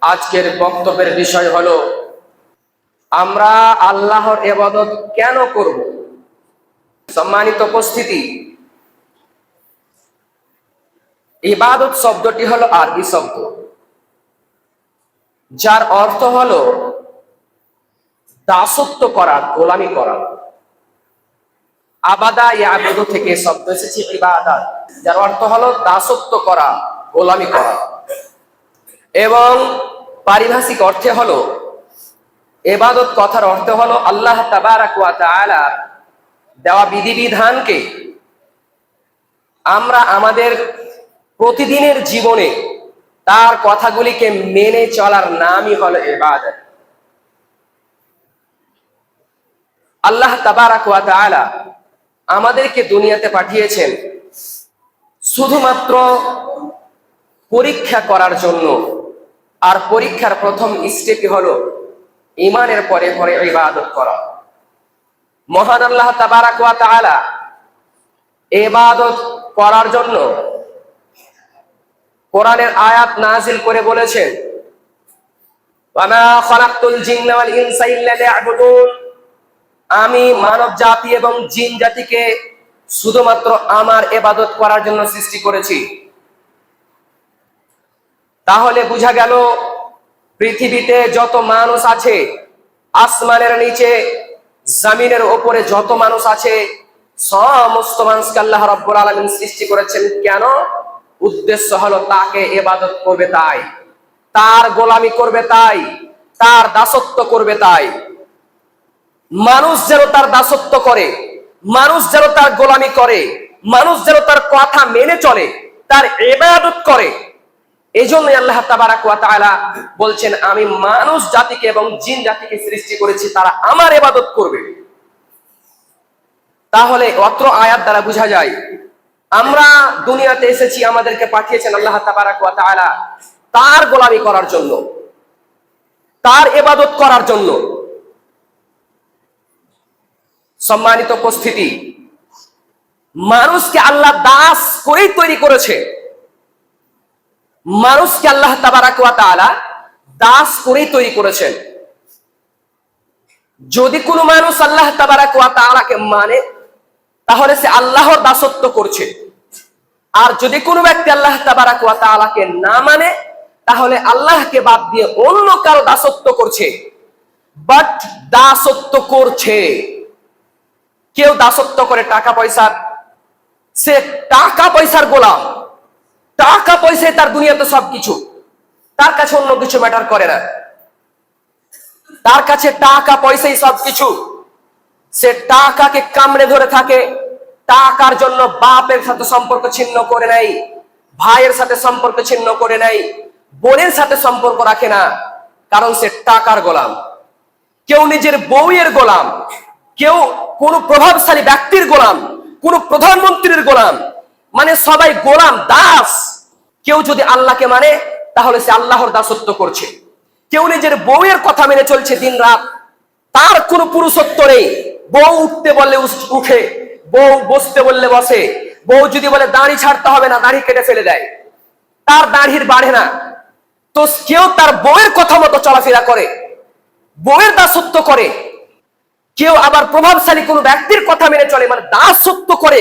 আজকের বক্তব্যের বিষয় হলো, আমরা আল্লাহর এবাদত কেন করব? সম্মানিত উপস্থিতি। ইবাদত শব্দটি হলো আরবি শব্দ। যার অর্থ হলো দাসত্ব করা, গোলামি করা। আবাদা ইয়াবুদ থেকে শব্দ এসেছে ইবাদাত। যার অর্থ হলো দাসত্ব করা, গোলামি করা। এবং পারিভাষিক অর্থে হলো, এবাদত কথার অর্থ হলো আল্লাহ দেওয়া বিধিবিধানকে আমরা আমাদের প্রতিদিনের জীবনে তার কথাগুলিকে মেনে চলার নামই হলো ইবাদত আল্লাহ ওয়া আমাদেরকে দুনিয়াতে পাঠিয়েছেন শুধুমাত্র পরীক্ষা করার জন্য। আর পরীক্ষার প্রথম স্টেপই হলো ইমানের পরে পরে ইবাদত করা। মহান আল্লাহ তাবারাক ওয়া তাআলা ইবাদত করার জন্য কোরআনের আয়াত নাজিল করে বলেছেন আমি মানব জাতি এবং জিন জাতিকে শুধুমাত্র আমার এবাদত করার জন্য সৃষ্টি করেছি। তাহলে বোঝা গেল, পৃথিবীতে যত মানুষ আছে, আসমানের নিচে, জামিনের ওপরে যত মানুষ আছে, সমস্ত মানুষকে আল্লাহ রব্বুল আলমিন সৃষ্টি করেছেন কেন? উদ্দেশ্য হলো তাকে এবাদত করবে তাই, তার গোলামি করবে তাই, তার দাসত্ব করবে তাই। মানুষ যেন তার দাসত্ব করে, মানুষ যেন তার গোলামি করে, মানুষ যেন তার কথা মেনে চলে, তার এবাদত করে এই জন্যই আল্লাহ তাবারাক ওয়া তাআলা বলছেন, আমি মানুষ জাতিকে এবং জিন জাতিকে সৃষ্টি করেছি, তারা আমার এবাদত করবে। তাহলে অত্র আয়াত দ্বারা বোঝা যায়, আমরা দুনিয়াতে এসেছি, আমাদেরকে পাঠিয়েছেন আল্লাহ তাবারাক ওয়া তাআলা তার গোলামি করার জন্য, তার এবাদত করার জন্য। সম্মানিত উপস্থিতি, মানুষকে আল্লাহ দাস করেই তৈরি করেছে। মানুষকে আল্লাহ তাবারাকুয়া তাআলা দাস করেই তৈরি করেছেন। যদি কোনো মানুষ আল্লাহ তাবারাকুয়া তাআলাকে মানে তাহলে সে আল্লাহর দাসত্ব করছে। আর যদি কোনো ব্যক্তি আল্লাহ তাবারাকুয়া তাআলাকে না মানে তাহলে আল্লাহকে বাদ দিয়ে অন্য কারও দাসত্ব করছে। বাট দাসত্ব করছে। কেউ দাসত্ব করে টাকা পয়সার, সে টাকা পয়সার গোলাম। টাকা পয়সায় তার দুনিয়াতে সবকিছু। তার কাছে অন্য কিছু ম্যাটার করে না। তার কাছে টাকা পয়সাই সবকিছু। সে টাকাকে কামড়ে ধরে থাকে। টাকার জন্য বাপের সাথে সম্পর্ক ছিন্ন করে নাই। ভাইয়ের সাথে সম্পর্ক ছিন্ন করে নাই। বোনের সাথে সম্পর্ক রাখে না। কারণ সে টাকার গোলাম। কেউ নিজের বউয়ের গোলাম। কেউ কোন প্রভাবশালী ব্যক্তির গোলাম। কোন প্রধানমন্ত্রীর গোলাম। মানে সবাই গোলাম, দাস। কেউ যদি আল্লাহকে মানে তাহলে সে আল্লাহর দাসত্ব করছে। কেউ নিজের বউয়ের কথা মেনে চলছে দিন রাত তার কোনো পুরুষত্ব নেই। বউ উঠতে বললে উঠে। বউ বসতে বললে বসে। বউ যদি বলে, দাড়ি ছাড়তে হবে না, দাড়ি কেটে ফেলে দেয়। তার দাঁড়ির বাড়ে না। তো কেউ তার বউয়ের কথা মতো চলাফেরা করে, বউয়ের দাসত্ব করে। কেউ আবার প্রভাবশালী কোন ব্যক্তির কথা মেনে চলে মানে দাসত্ব করে।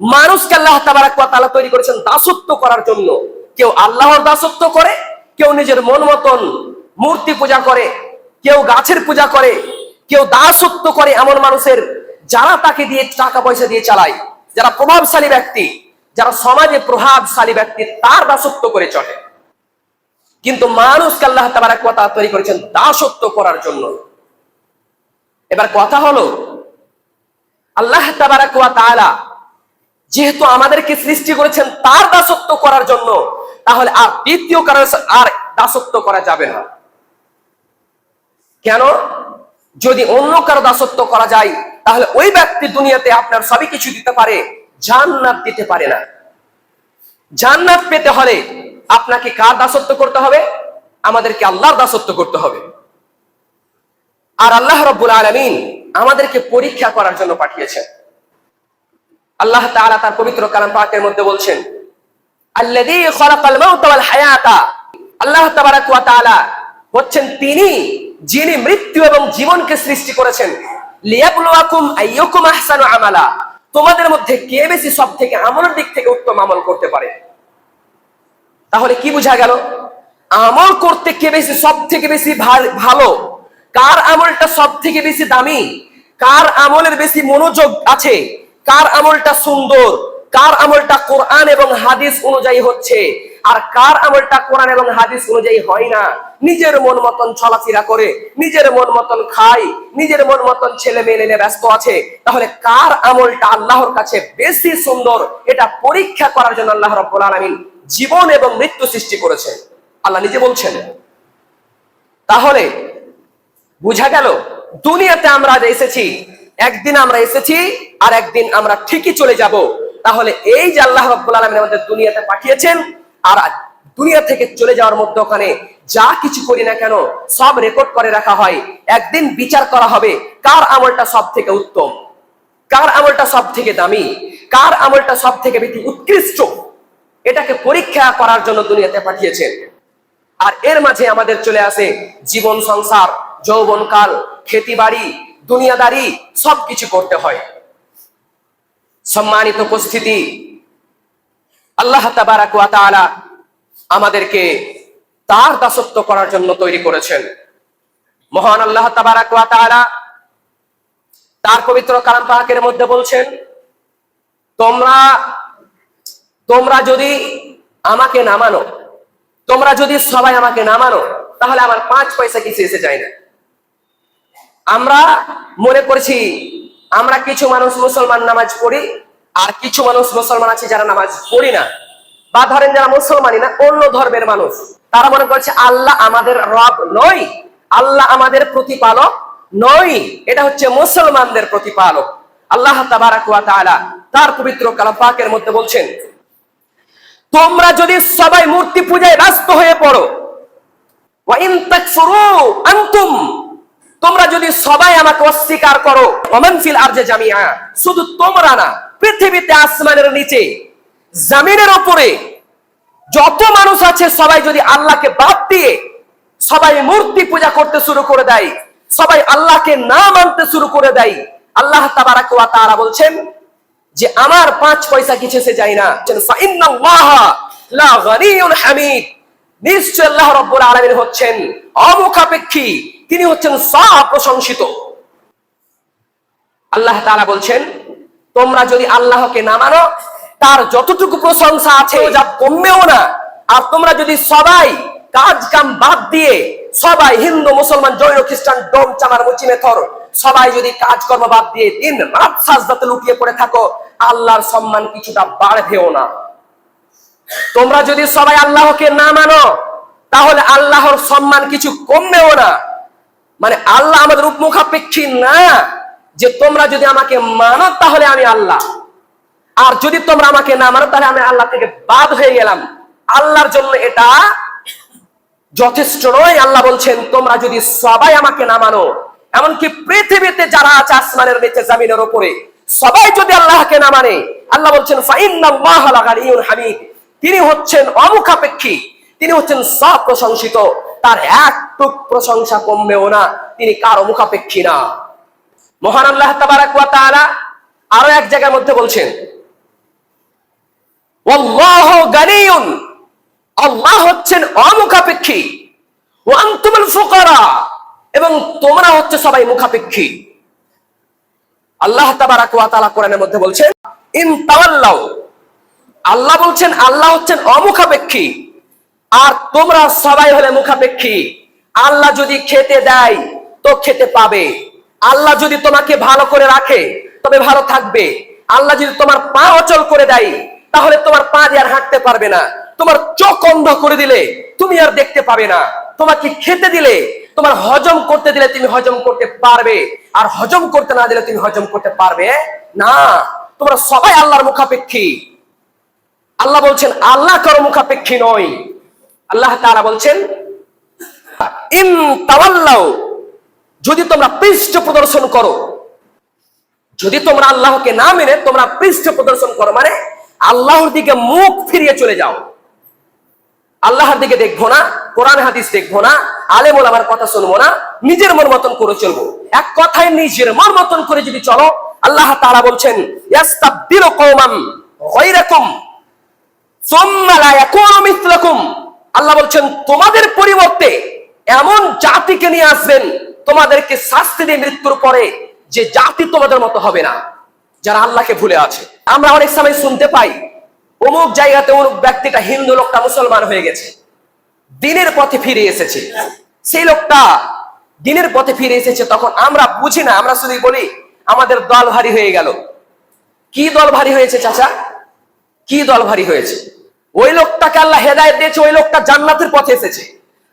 মানুষকে আল্লাহ তাবারাক ওয়া তাআলা তৈরি করেছেন দাসত্ব করার জন্য। কেউ আল্লাহর দাসত্ব করে, কেউ নিজের মন মতন মূর্তি পূজা করে, কেউ গাছের পূজা করে, কেউ দাসত্ব করে এমন মানুষের যারা তাকে দিয়ে টাকা পয়সা দিয়ে চালায়, যারা প্রভাবশালী ব্যক্তি, যারা সমাজে প্রভাবশালী ব্যক্তি, তার দাসত্ব করে চলে। কিন্তু মানুষকে আল্লাহ তাবারাক ওয়া তৈরি করেছেন দাসত্ব করার জন্য। এবার কথা হলো, আল্লাহ তাবারাক ওয়া তাআলা যেহেতু আমাদেরকে সৃষ্টি করেছেন তার দাসত্ব করার জন্য, তাহলে আর দ্বিতীয় কারণে আর দাসত্ব করা যাবে না। কেন? যদি অন্য কারও দাসত্ব করা যায়, তাহলে ওই ব্যক্তি দুনিয়াতে আপনার সবই কিছু দিতে পারে, জান্নাত দিতে পারে না। জান্নাত পেতে হলে আপনাকে কার দাসত্ব করতে হবে? আমাদেরকে আল্লাহর দাসত্ব করতে হবে। আর আল্লাহ রব্বুল আলমিন আমাদেরকে পরীক্ষা করার জন্য পাঠিয়েছেন। আল্লাহ তাআলা তার পবিত্র কালাম পাকের মধ্যে বলছেন, আল্লাযী খালাকাল মাউতা ওয়াল হায়াতা। আল্লাহ তাবারাক ওয়া তাআলা হচ্ছেন তিনি যিনি মৃত্যু এবং জীবনকে সৃষ্টি করেছেন। লিয়াবলুয়াকুম আইয়ুকুম আহসানু আমালা। তোমাদের মধ্যে কে বেশি সব থেকে আমলের দিক থেকে উত্তম আমল করতে পারে? তাহলে কি বোঝা গেল? আমল করতে কে বেশি সব থেকে বেশি ভালো? কার আমলটা সব থেকে বেশি দামি? কার আমলের বেশি মনোযোগ আছে? কার আমলটা সুন্দর, কার আমলটা কোরআন এবং হাদিস অনুযায়ী হচ্ছে, আর কার আমলটা কোরআন এবং হাদিস অনুযায়ী হয় না। নিজের মন মতন চলাফেরা করে, নিজের মন মতন খায়, নিজের মন মতন ছেলে মেয়ে নিয়ে ব্যস্ত আছে, তাহলে কার আমলটা আল্লাহর কাছে বেশি সুন্দর, এটা পরীক্ষা করার জন্য আল্লাহ রব্বুল আলামিন জীবন এবং মৃত্যু সৃষ্টি করেছেন। আল্লাহ নিজে বলছেন, তাহলে বুঝা গেল, দুনিয়াতে আমরা এসেছি একদিন আমরা এসেছি আর একদিন আমরা ঠিকই চলে যাব। তাহলে এই যে আল্লাহ রব্বুল আলমিন আমাদের দুনিয়াতে পাঠিয়েছেন আর দুনিয়া থেকে চলে যাওয়ার মধ্যে ওখানে যা কিছু করি না কেন সব রেকর্ড করে রাখা হয়। একদিন বিচার করা হবে কার আমলটা সব থেকে উত্তম, কার আমলটা সব থেকে দামি, কার আমলটা সব থেকে বেশি উৎকৃষ্ট, এটাকে পরীক্ষা করার জন্য দুনিয়াতে পাঠিয়েছেন। আর এর মাঝে আমাদের চলে আসে জীবন সংসার, যৌবনকাল খেতি বাড়ি দুনিয়াদারি সবকিছু করতে হয়। সম্মানিত উপস্থিতি, আল্লাহ তাবারাক ওয়া আমাদেরকে তার দাসত্ব করার জন্য তৈরি করেছেন। মহান আল্লাহ তাবারাক তার পবিত্র কালাম পাকের মধ্যে বলছেন, তোমরা তোমরা যদি আমাকে না মানো, তোমরা যদি সবাই আমাকে না মানো, তাহলে আমার পাঁচ পয়সা কিছু এসে যায় না। আমরা মনে করছি, আমরা কিছু মানুষ মুসলমান নামাজ পড়ি, আর কিছু মানুষ মুসলমান আছে যারা নামাজ পড়ি না। বা ধরেন যারা মুসলমানই না, অন্য ধর্মের মানুষ। তারা মনে করছে, আল্লাহ আমাদের রব নয় আল্লাহ আমাদের প্রতিপালক নয় এটা হচ্ছে মুসলমানদের প্রতিপালক। আল্লাহ তাআলা তার পবিত্র কালাম পাকের মধ্যে বলছেন, তোমরা যদি সবাই মূর্তি পূজায় ব্যস্ত হয়ে পড়ো আনতুম তোমরা যদি সবাই আমাকে অস্বীকার করো, ওমান আর যে জামিয়া, শুধু তোমরা না, পৃথিবীতে আসমানের নিচে, জামিনের ওপরে যত মানুষ আছে, সবাই যদি আল্লাহকে বাদ দিয়ে সবাই মূর্তি পূজা করতে শুরু করে দেয়, সবাই আল্লাহকে না মানতে শুরু করে দেয়, আল্লাহ ওয়া বলছেন যে, আমার পাঁচ পয়সা কিছু সে যায় না। নিশ্চয় আল্লাহ রব্বুল আলামিন হচ্ছেন অমুখাপেক্ষী তিনি হচ্ছেন সা প্রশংসিত। আল্লাহ তাআলা বলছেন, তোমরা যদি আল্লাহকে না মানো, তার যতটুকু প্রশংসা আছে যা কমবেও না। আর তোমরা যদি সবাই কাজ কাম বাদ দিয়ে, সবাই হিন্দু, মুসলমান, জৈন, খ্রিস্টান, ডোম, চামার, মুচি, মেথর, সবাই যদি কাজকর্ম বাদ দিয়ে দিন রাত সাজদাতে লুটিয়ে পড়ে থাকো, আল্লাহর সম্মান কিছুটা বাড়বেও না। তোমরা যদি সবাই আল্লাহকে না মানো, তাহলে আল্লাহর সম্মান কিছু কমবেও না। মানে আল্লাহ আমাদের উপমুখাপেক্ষী না যে তোমরা যদি আমাকে মানো তাহলে আমি আল্লাহ। আর যদি তোমরা আমাকে না মানো তাহলে আমি আল্লাহ থেকে বাদ হয়ে গেলাম। আল্লাহর জন্য এটা যথেষ্ট নয়। আল্লাহ বলছেন, তোমরা যদি সবাই আমাকে না মানো, এমনকি পৃথিবীতে যারা আছে আসমানের নিচে, জামিনের উপরে, সবাই যদি আল্লাহকে না মানে আল্লাহ বলছেন তিনি হচ্ছেন অমুখাপেক্ষী, তিনি হচ্ছেন সব প্রশংসিত তার একটুক প্রশংসা কমবেও না, তিনি কারও মুখাপেক্ষী না। মহান আল্লাহ তাবারাক আরও এক জায়গার মধ্যে বলছেন আল্লাহ বলছেন, আল্লাহ হচ্ছেন অমুখাপেক্ষী, আর তোমরা সবাই হলে মুখাপেক্ষী। আল্লাহ যদি খেতে দেয়, তো খেতে পাবে। আল্লাহ যদি তোমাকে ভালো করে রাখে, তবে ভালো থাকবে। আল্লাহ যদি তোমার পা অচল করে দেয়, তাহলে তোমার পা দিয়ে আর হাঁটতে পারবে না। তোমার চোখ অন্ধ করে দিলে, তুমি আর দেখতে পাবে না। তোমাকে খেতে দিলে, তোমার হজম করতে দিলে তুমি হজম করতে পারবে। আর হজম করতে না দিলে তুমি হজম করতে পারবে না। তোমরা সবাই আল্লাহর মুখাপেক্ষী। আল্লাহ বলছেন, আল্লাহ কারও মুখাপেক্ষী নয়। আল্লাহ তারা বলছেন যদি তোমরা পৃষ্ঠ প্রদর্শন করো, যদি তোমরা আল্লাহকে না মেনে তোমরা পৃষ্ঠ প্রদর্শন করো মানে আল্লাহর দিকে মুখ ফিরিয়ে চলে যাও। আল্লাহর দিকে দেখব না, কোরআন হাদিস দেখব না আলেমুল আমার কথা শুনব না, নিজের মন মতন করে চলবো। এক কথায় নিজের মন মতন করে যদি চলো, আল্লাহ তারা বলছেন আল্লাহ বলছেন, তোমাদের পরিবর্তে এমন জাতিকে নিয়ে আসবেন, তোমাদেরকে শাস্তি দিয়ে মৃত্যুর পরে যে জাতি তোমাদের মতো হবে না, যারা আল্লাহকে ভুলে আছে। আমরা অনেক সময় শুনতে পাই, অমুক জায়গাতে অমুক ব্যক্তিটা হিন্দু লোকটা মুসলমান হয়ে গেছে, দিনের পথে ফিরে এসেছে। সেই লোকটা দিনের পথে ফিরে এসেছে, তখন আমরা বুঝি না, আমরা শুধু বলি, আমাদের দল ভারী হয়ে গেল। কি দল ভারী হয়েছে চাচা? কি দল ভারী হয়েছে? ওই লোকটাকে আল্লাহ হেদায়ত দিয়েছে, ওই লোকটা জান্নাতের পথে এসেছে।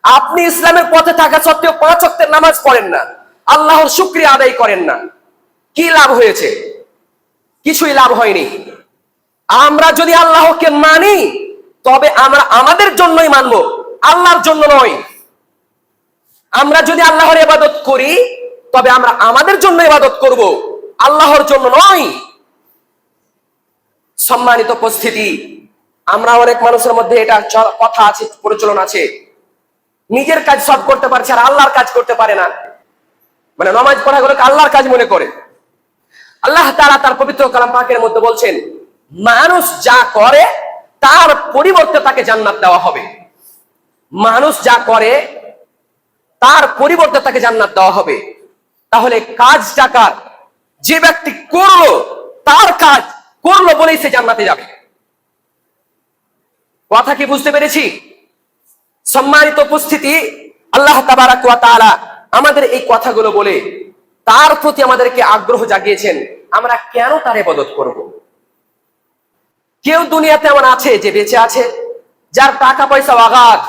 আপনি ইসলামের পথে থাকা সত্ত্বেও পাঁচ অক্টের নামাজ পড়েন না। আল্লাহর শুক্রিয়া আদায় করেন না। কি লাভ হয়েছে? কিছুই লাভ হয়নি। আমরা যদি আল্লাহকে মানি, তবে আমরা আমাদের জন্যই মানব, আল্লাহর জন্য নয়। আমরা যদি আল্লাহর ইবাদত করি, তবে আমরা আমাদের জন্য ইবাদত করব, আল্লাহর জন্য নয়। সম্মানিত উপস্থিতি, আমরা অনেক মানুষের মধ্যে এটা কথা আছে, প্রচলন আছে। নিজের কাজ সব করতে পারছে আর আল্লাহর কাজ করতে পারে না। মানে নমাজ পড়া গুলোকে আল্লাহর কাজ মনে করে। আল্লাহ তারা তার পবিত্র কালাম পাকের মধ্যে বলছেন, মানুষ যা করে, তার পরিবর্তে তাকে জান্নাত দেওয়া হবে। মানুষ যা করে, তার পরিবর্তে তাকে জান্নাত দেওয়া হবে। তাহলে কাজ টাকার যে ব্যক্তি করল, তার কাজ করল বলেই সে জান্নাতে যাবে। কথা কি বুঝতে পেরেছি? সম্মানিত উপস্থিতি, আল্লাহ তাআলা আমাদের এই কথাগুলো বলে তার প্রতি আমাদেরকে আগ্রহ জাগিয়েছেন, আমরা কেন তার ইবাদত করব? কেউ দুনিয়াতে এমন আছে যে বেঁচে আছে, যার টাকা পয়সা অগাধ,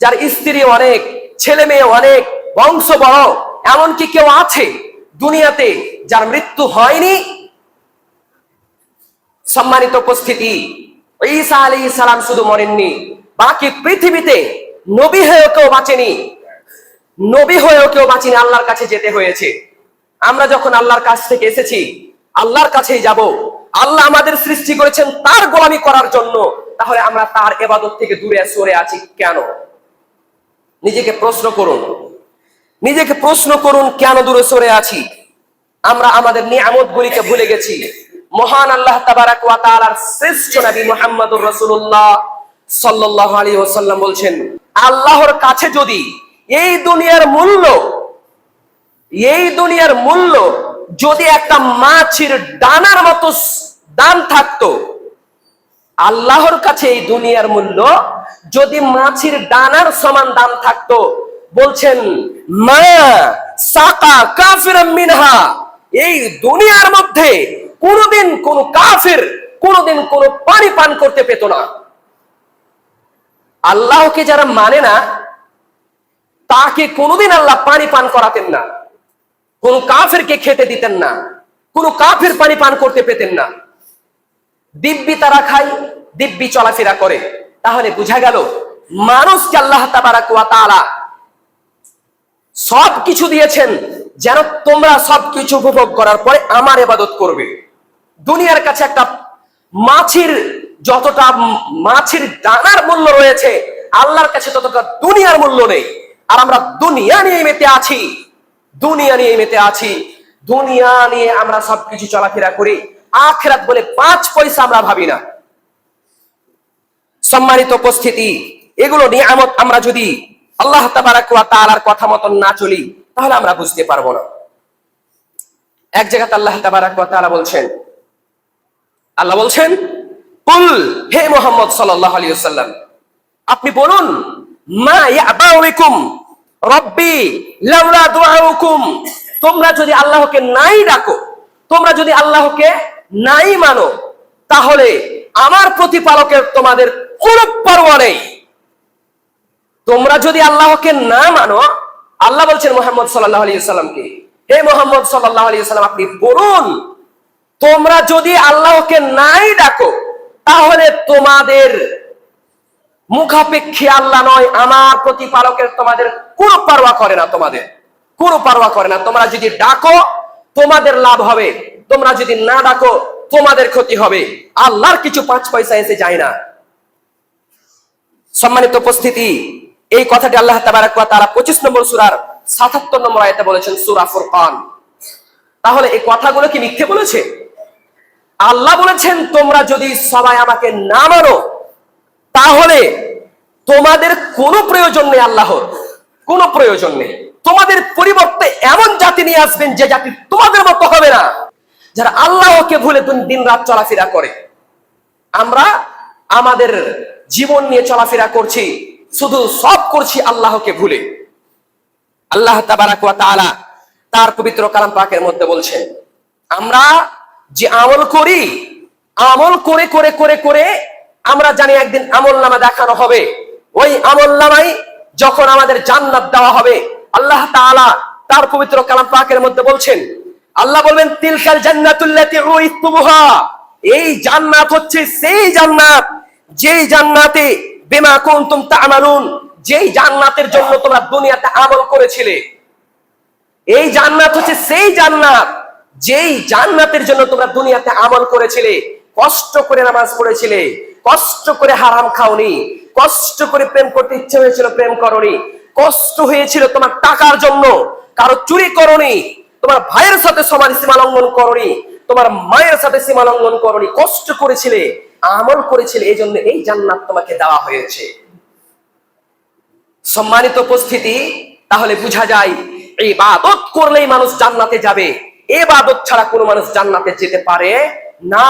যার স্ত্রী অনেক, ছেলে মেয়ে অনেক, বংশ বড়, এমনকি কেউ আছে দুনিয়াতে যার মৃত্যু হয়নি? সম্মানিত উপস্থিতি, ঈসা আলী সালাম শুধু মরেননি বাকি পৃথিবীতে নবী হয়েও কেউ বাঁচেনি। নবী হয়েও কেউ বাঁচেনি, আল্লাহর কাছে যেতে হয়েছে। আমরা যখন আল্লাহর কাছ থেকে এসেছি, আল্লাহর কাছেই যাব। আল্লাহ আমাদের সৃষ্টি করেছেন তার গোলামি করার জন্য। তাহলে আমরা তার এবাদত থেকে দূরে সরে আছি কেন? নিজেকে প্রশ্ন করুন। নিজেকে প্রশ্ন করুন, কেন দূরে সরে আছি? আমরা আমাদের নিয়ামত গুলিকে ভুলে গেছি। মহান আল্লাহ তাবারাক ওয়া শ্রেষ্ঠ নবী মুহাম্মদুর রাসূলুল্লাহ সাল্লাল্লাহু আলাইহি ওয়াসাল্লাম বলছেন, আল্লাহর কাছে যদি এই দুনিয়ার মূল্য, এই দুনিয়ার মূল্য যদি একটা মাছের ডানার মতো দাম থাকতো, আল্লাহর কাছে এই দুনিয়ার মূল্য যদি মাছের ডানার সমান দাম থাকতো, বলছেন, মা সাকা কাফির মিনহা, এই দুনিয়ার মধ্যে কোনোদিন কোন কাফির কোনোদিন কোন পানি পান করতে পেত না। আল্লাহকে যারা মানে না, তাকে কোনোদিন আল্লাহ পানি পান করাতেন না। কোন কাফেরকে খেতে দিতেন না। কোন কাফের পানি পান করতে পেতেন না। দিব্যি তারা খায়, দিব্যি চলাফেরা করে। তাহলে বুঝা গেল, মানুষকে আল্লাহ তাআলা সব কিছু দিয়েছেন, যেন তোমরা সব কিছু উপভোগ করার পরে আমার ইবাদত করবে। দুনিয়ার কাছে একটা মাছের যতটা মাছের দানার মূল্য রয়েছে, আল্লাহর কাছে ততটা দুনিয়ার মূল্য নেই। আর আমরা দুনিয়া নিয়ে মেতে আছি, দুনিয়া নিয়ে মেতে আছি, দুনিয়া নিয়ে আমরা সবকিছু চলাফেরা করি। আখেরাত বলে পাঁচ পয়সা আমরা ভাবি না। সম্মানিত উপস্থিতি, এগুলো নিয়ামত আমরা যদি আল্লাহ তাআলার কথা মতন না চলি, তাহলে আমরা বুঝতে পারব না। এক জায়গাতে আল্লাহ ওয়া বলছেন, আল্লাহ বলছেন কুল, হে মোহাম্মদ সাল্লাল্লাহু আলাইহি ওয়াসাল্লাম, আপনি বলুন, মা ইয়াবাউকুম রব্বি লাউলা দুআউকুম, তোমরা যদি আল্লাহকে নাই ডাকো, তোমরা যদি আল্লাহকে নাই মানো, তাহলে আমার প্রতিপালকের তোমাদের কোনো পরোয়া নেই। তোমরা যদি আল্লাহকে না মানো, আল্লাহ বলছেন মোহাম্মদ সাল্লাহ আলী সাল্লামকে হে মোহাম্মদ সাল্লাহ আলী সাল্লাম আপনি বলুন, তোমরা যদি আল্লাহকে নাই ডাকো তাহলে তোমাদের মুখাপেক্ষী আল্লাহ নয়, আমার প্রতিপালকের তোমাদের কোনো পারোয়া করে না তোমাদের। কোনো পারোয়া করে না। তোমরা যদি ডাকো, তোমাদের লাভ হবে। তোমরা যদি না ডাকো, তোমাদের ক্ষতি হবে। আল্লাহর কিছু পাঁচ পয়সা এসে যায় না। সম্মানিত উপস্থিতি, এই কথাটি আল্লাহ তাবারাক তাআলা 25 নম্বর সূরার 77 নম্বর আয়াতে বলেছেন, সূরা ফুরকান। তাহলে এই কথাগুলো কি মিথ্যে বলেছে? আল্লাহ বলেছেন, তোমরা যদি সবাই আমাকে না মানো, তাহলে তোমাদের কোনো প্রয়োজন নেই আল্লাহর, কোনো প্রয়োজন নেই। তোমাদের পরিবর্তে এমন জাতি নিয়ে আসবেন যে জাতি তোমাদের মতো হবে না, যারা আল্লাহকে ভুলে দিন রাত চলাফেরা করে। আমরা আমাদের জীবন নিয়ে চলাফেরা করছি, শুধু সব করছি আল্লাহকে ভুলে। আল্লাহ তাবারাক ওয়া তাআলা তার পবিত্র কালাম পাকের মধ্যে বলছেন, আমরা যে আমল করি, আমল করে করে করে করে আমরা জানি একদিন আমল নামা দেখানো হবে। ওই আমল নামাই যখন আমাদের জান্নাত দেওয়া হবে, আল্লাহ তাআলা তার পবিত্র কালাম পাকের মধ্যে বলছেন, আল্লাহ বলবেন, তিলকাল জান্নাতুল্লাতি উইতুমুহা এই জান্নাত হচ্ছে সেই জান্নাত, যেই জান্নাতে বিমা কুনতুম তা'মালুন, যেই জান্নাতের জন্য তোমরা দুনিয়াতে আমল করেছিলে। এই জান্নাত হচ্ছে সেই জান্নাত যেই জান্নাতের জন্য তোমরা দুনিয়াতে আমল করেছিলে, কষ্ট করে নামাজ পড়েছিলে, কষ্ট করে হারাম খাওনি, কষ্ট করে প্রেম করতে ইচ্ছে হয়েছিল, প্রেম করনি, কষ্ট হয়েছিল তোমার টাকার জন্য, কারও চুরি করনি, তোমার ভাইয়ের সাথে সমান সীমা লঙ্ঘন করনি, তোমার মায়ের সাথে সীমা লঙ্ঘন করনি, কষ্ট করেছিলে, আমল করেছিলে এই জন্য এই জান্নাত তোমাকে দেওয়া হয়েছে। সম্মানিত উপস্থিতি, তাহলে বোঝা যায় এই বাদত করলেই মানুষ জান্নাতে যাবে। এ বাদত ছাড়া কোনো মানুষ জান্নাতে যেতে পারে না।